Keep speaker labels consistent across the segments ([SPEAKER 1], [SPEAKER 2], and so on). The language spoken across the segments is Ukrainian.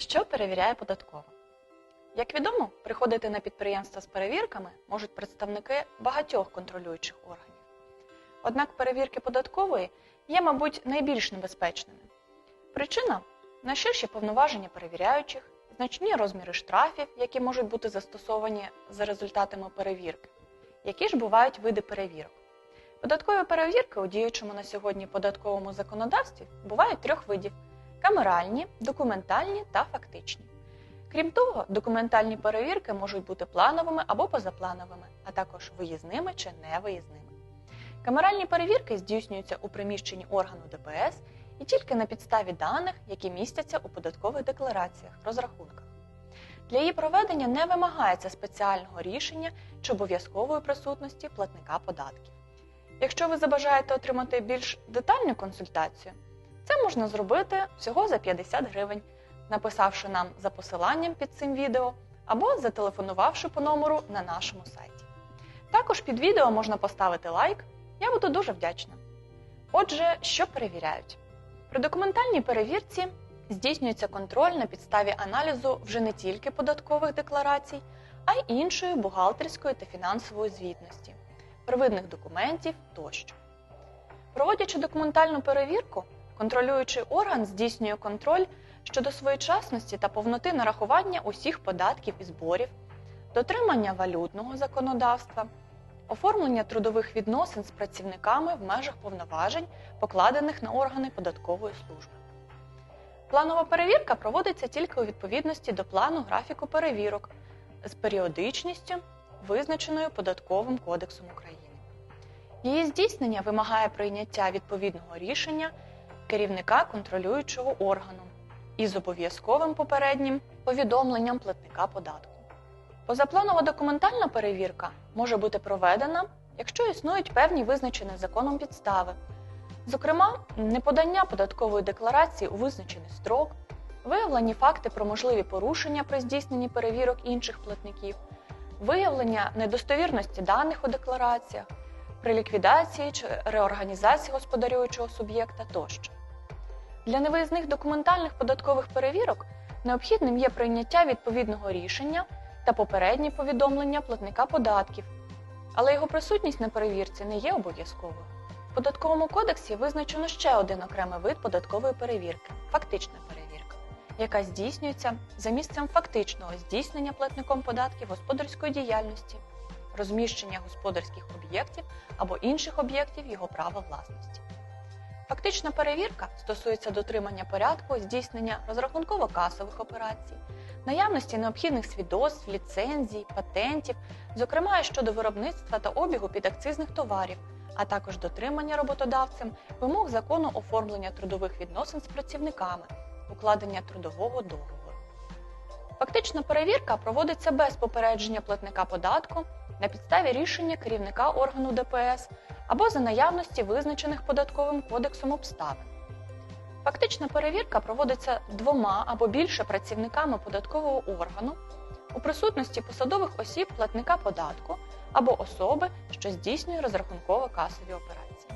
[SPEAKER 1] Що перевіряє податкова? Як відомо, приходити на підприємства з перевірками можуть представники багатьох контролюючих органів. Однак перевірки податкової є, мабуть, найбільш небезпечними. Причина найширші повноваження перевіряючих, значні розміри штрафів, які можуть бути застосовані за результатами перевірки. Які ж бувають види перевірок? Податкові перевірки у діючому на сьогодні податковому законодавстві бувають трьох видів: камеральні, документальні та фактичні. Крім того, документальні перевірки можуть бути плановими або позаплановими, а також виїзними чи невиїзними. Камеральні перевірки здійснюються у приміщенні органу ДПС і тільки на підставі даних, які містяться у податкових деклараціях, розрахунках. Для її проведення не вимагається спеціального рішення чи обов'язкової присутності платника податків. Якщо ви забажаєте отримати більш детальну консультацію, це можна зробити всього за 50 гривень, написавши нам за посиланням під цим відео або зателефонувавши по номеру на нашому сайті. Також під відео можна поставити лайк, я буду дуже вдячна. Отже, що перевіряють? При документальній перевірці здійснюється контроль на підставі аналізу вже не тільки податкових декларацій, а й іншої бухгалтерської та фінансової звітності, первинних документів тощо. Проводячи документальну перевірку, контролюючий орган здійснює контроль щодо своєчасності та повноти нарахування усіх податків і зборів, дотримання валютного законодавства, оформлення трудових відносин з працівниками в межах повноважень, покладених на органи податкової служби. Планова перевірка проводиться тільки у відповідності до плану графіку перевірок з періодичністю, визначеною Податковим кодексом України. Її здійснення вимагає прийняття відповідного рішення керівника контролюючого органу із обов'язковим попереднім повідомленням платника податку. Позапланова документальна перевірка може бути проведена, якщо існують певні визначені законом підстави, зокрема, неподання податкової декларації у визначений строк, виявлені факти про можливі порушення при здійсненні перевірок інших платників, виявлення недостовірності даних у деклараціях, при ліквідації чи реорганізації господарюючого суб'єкта тощо. Для невиїзних документальних податкових перевірок необхідним є прийняття відповідного рішення та попереднє повідомлення платника податків, але його присутність на перевірці не є обов'язковою. В податковому кодексі визначено ще один окремий вид податкової перевірки фактична перевірка, яка здійснюється за місцем фактичного здійснення платником податків господарської діяльності, розміщення господарських об'єктів або інших об'єктів його права власності. Фактична перевірка стосується дотримання порядку здійснення розрахунково-касових операцій, наявності необхідних свідоцтв, ліцензій, патентів, зокрема щодо виробництва та обігу підакцизних товарів, а також дотримання роботодавцем вимог закону оформлення трудових відносин з працівниками, укладення трудового договору. Фактична перевірка проводиться без попередження платника податку на підставі рішення керівника органу ДПС або за наявності визначених податковим кодексом обставин. Фактична перевірка проводиться двома або більше працівниками податкового органу у присутності посадових осіб платника податку або особи, що здійснює розрахунково-касові операції.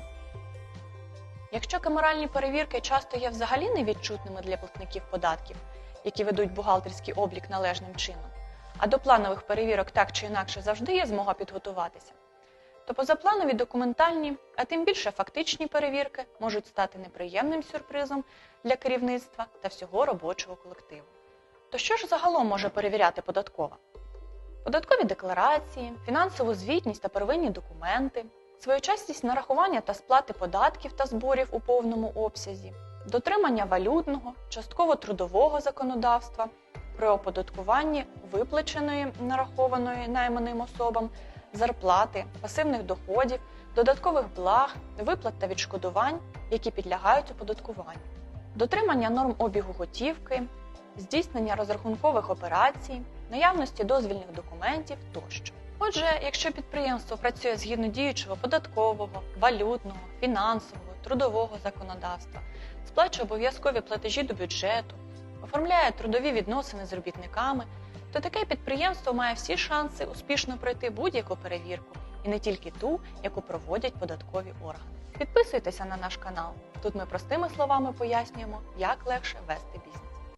[SPEAKER 1] Якщо камеральні перевірки часто є взагалі невідчутними для платників податків, які ведуть бухгалтерський облік належним чином, а до планових перевірок так чи інакше завжди є змога підготуватися, то позапланові документальні, а тим більше фактичні перевірки можуть стати неприємним сюрпризом для керівництва та всього робочого колективу. То що ж загалом може перевіряти податкова? Податкові декларації, фінансову звітність та первинні документи, своєчасність нарахування та сплати податків та зборів у повному обсязі, дотримання валютного, частково трудового законодавства при оподаткуванні виплаченої нарахованої найманим особам зарплати, пасивних доходів, додаткових благ, виплат та відшкодувань, які підлягають оподаткуванню, дотримання норм обігу готівки, здійснення розрахункових операцій, наявності дозвільних документів тощо. Отже, якщо підприємство працює згідно діючого податкового, валютного, фінансового, трудового законодавства, сплачує обов'язкові платежі до бюджету, оформляє трудові відносини з робітниками, то таке підприємство має всі шанси успішно пройти будь-яку перевірку і не тільки ту, яку проводять податкові органи. Підписуйтеся на наш канал. Тут ми простими словами пояснюємо, як легше вести бізнес.